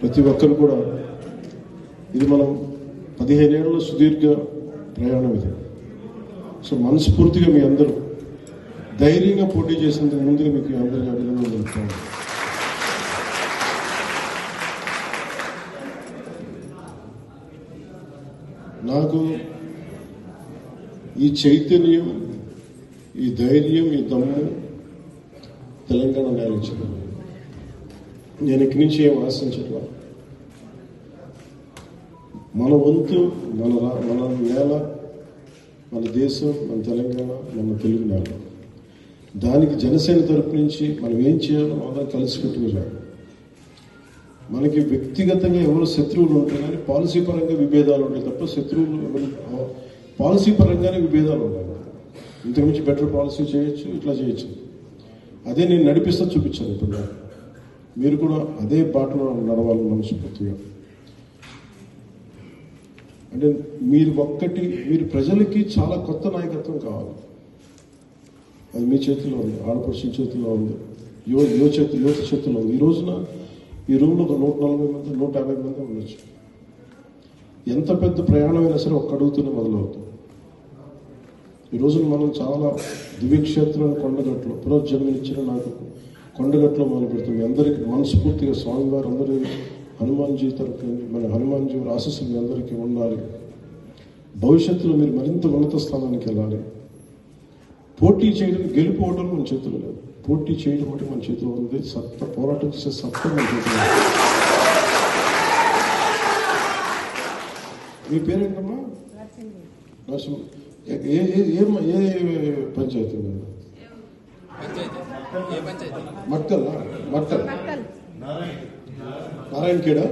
ప్రతి ఒక్కరు కూడా ఇది మనం పదిహేనేళ్ళ సుదీర్ఘ ప్రయాణం ఇది. సో మనస్ఫూర్తిగా మీ అందరూ ధైర్యంగా పోటీ చేసినందుకు ముందుగా మీకు అందరికీ అభినందనలు తెలుపుతాను. నాకు ఈ చైతన్యం ఈ ధైర్యం ఈ దమ్ము తెలంగాణ నేల ఇచ్చింది నేను ఇక్కడి నుంచి ఏం ఆశించట్లా మన వంతు మన రా- మన నేల మన దేశం మన తెలంగాణ మన తెలుగు నేల. దానికి జనసేన తరపు నుంచి మనం ఏం చేయాలో అందరం కలిసి పెట్టుకోవాలి మనకి వ్యక్తిగతంగా ఎవరు శత్రువులు ఉంటాయి కానీ పాలసీ పరంగా విభేదాలు ఉంటాయి తప్ప శత్రువులు ఎవరు పాలసీ పరంగానే విభేదాలు ఉన్నాయి ఇంతకుమించి బెటర్ పాలసీ చేయొచ్చు ఇట్లా చేయొచ్చు. అదే నేను నడిపిస్తా చూపించాను ఇప్పుడు. నాకు. మీరు కూడా అదే బాటలో నడవాలని మనస్ఫూర్తిగా అంటే మీరు ఒక్కటి మీరు ప్రజలకి చాలా కొత్త నాయకత్వం కావాలి. అది మీ చేతిలో ఉంది ఆడపడుచు చేతిలో ఉంది యువ యువ చేతి యువత చేతిలో ఉంది. ఈ రోజున ఈ రూమ్లో ఒక నూట నలభై మంది నూట యాభై మంది ఉండొచ్చు. ఎంత పెద్ద ప్రయాణమైనా సరే ఒక్క అడుగుతూనే మొదలవుతుంది. ఈ రోజున మనం చాలా దివ్యక్షేత్రం కొండగట్లు పునర్జన్మనిచ్చిన నాకు కొండగట్లో మొదలు పెడుతుంది అందరికీ మనస్ఫూర్తిగా స్వామివారు అందరూ హనుమాన్జీ తరఫు నుంచి మన హనుమాన్జీ ఆశస్సులు మీ అందరికీ ఉండాలి. భవిష్యత్తులో మీరు మరింత ఉన్నత స్థానానికి వెళ్ళాలి. పోటీ చేయడం గెలుపోవడం మన చేతిలో లేదు. పోటీ చేయడం అంటే మన చేతిలో ఉంది. సత్త పోరాటం చేసే సత్త మన చేతిలో. మీ పేరేంటమ్మా? నరసింహ. ఏ- ఏ ఏ పంచాయతీ ఉంది? పంచాయతీ ఏ నారాయణ కేడా?